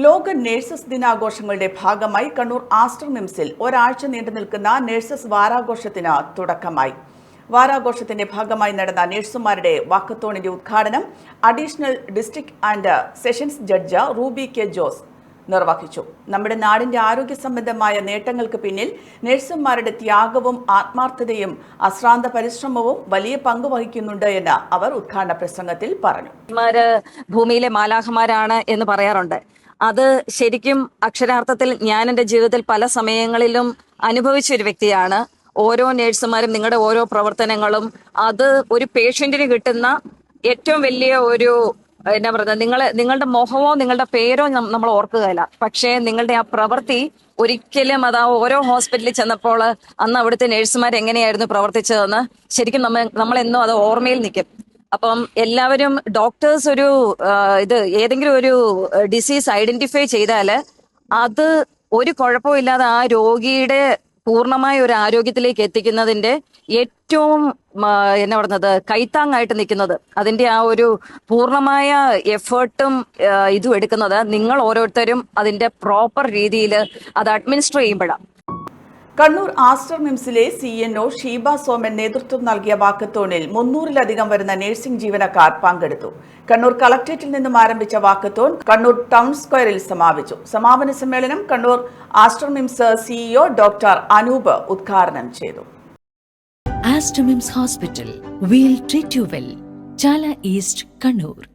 ലോക നഴ്സസ് ദിനാഘോഷങ്ങളുടെ ഭാഗമായി കണ്ണൂർ ആസ്റ്റർ മിംസിൽ ഒരാഴ്ച നീണ്ടു നിൽക്കുന്ന നഴ്സസ് വാരാഘോഷത്തിന് തുടക്കമായി. വാരാഘോഷത്തിന്റെ ഭാഗമായി നടന്ന നഴ്സുമാരുടെ വാക്കത്തോണിന്റെ ഉദ്ഘാടനം additional district and sessions judge Ruby K Jose നിർവഹിച്ചു. നമ്മുടെ നാടിന്റെ ആരോഗ്യ സംബന്ധമായ നേട്ടങ്ങൾക്ക് പിന്നിൽ നഴ്സുമാരുടെ ത്യാഗവും ആത്മാർത്ഥതയും അശ്രാന്ത പരിശ്രമവും വലിയ പങ്ക് വഹിക്കുന്നുണ്ട് എന്ന് അവർ ഉദ്ഘാടന പ്രസംഗത്തിൽ പറഞ്ഞു. ഭൂമിയിലെ മാലാഹമാരാണ് എന്ന് പറയാറുണ്ട്. അത് ശരിക്കും അക്ഷരാർത്ഥത്തിൽ ഞാൻ എന്റെ ജീവിതത്തിൽ പല സമയങ്ങളിലും അനുഭവിച്ച ഒരു വ്യക്തിയാണ്. ഓരോ നേഴ്സുമാരും നിങ്ങളുടെ ഓരോ പ്രവർത്തനങ്ങളും അത് ഒരു പേഷ്യന്റിന് കിട്ടുന്ന ഏറ്റവും വലിയ ഒരു എന്നാ പറയുക നിങ്ങളെ നിങ്ങളുടെ മുഖമോ നിങ്ങളുടെ പേരോ നമ്മൾ ഓർക്കുകയില്ല. പക്ഷേ നിങ്ങളുടെ ആ പ്രവൃത്തി ഒരിക്കലും അത് ആ ഓരോ ഹോസ്പിറ്റലിൽ ചെന്നപ്പോൾ അന്ന് അവിടുത്തെ നേഴ്സുമാർ എങ്ങനെയായിരുന്നു പ്രവർത്തിച്ചതെന്ന് ശരിക്കും നമ്മൾ നമ്മളെന്നും അത് ഓർമ്മയിൽ നിൽക്കും. അപ്പം എല്ലാവരും ഡോക്ടേഴ്സ് ഒരു ഇത് ഏതെങ്കിലും ഒരു ഡിസീസ് ഐഡന്റിഫൈ ചെയ്താൽ അത് ഒരു കുഴപ്പമില്ലാതെ ആ രോഗിയുടെ പൂർണമായ ഒരു ആരോഗ്യത്തിലേക്ക് എത്തിക്കുന്നതിന്റെ ഏറ്റവും എന്നാ പറയുന്നത് കൈത്താങ്ങായിട്ട് നിൽക്കുന്നത്. അതിന്റെ ആ ഒരു പൂർണമായ എഫേർട്ടും ഇതും എടുക്കുന്നത്. നിങ്ങൾ ഓരോരുത്തരും അതിന്റെ പ്രോപ്പർ രീതിയിൽ അത് അഡ്മിനിസ്റ്റർ ചെയ്യുമ്പോഴാണ്. Kannur Aster മിംസിലെ C N O Sheeba Soman നേതൃത്വം നൽകിയ വാക്കത്തോണിൽ മുന്നൂറിലധികം വരുന്ന നഴ്സിംഗ് ജീവനക്കാർ പങ്കെടുത്തു. കണ്ണൂർ കളക്ട്രേറ്റിൽ നിന്നും ആരംഭിച്ച വാക്കത്തോൺ കണ്ണൂർ ടൗൺ സ്ക്വയറിൽ സമാപിച്ചു. സമാപന സമ്മേളനം Kannur Aster MIMS CEO doctor Anoop ഉദ്ഘാടനം ചെയ്തു. Aster MIMS hospital we'll treat you well Chala east Kannur.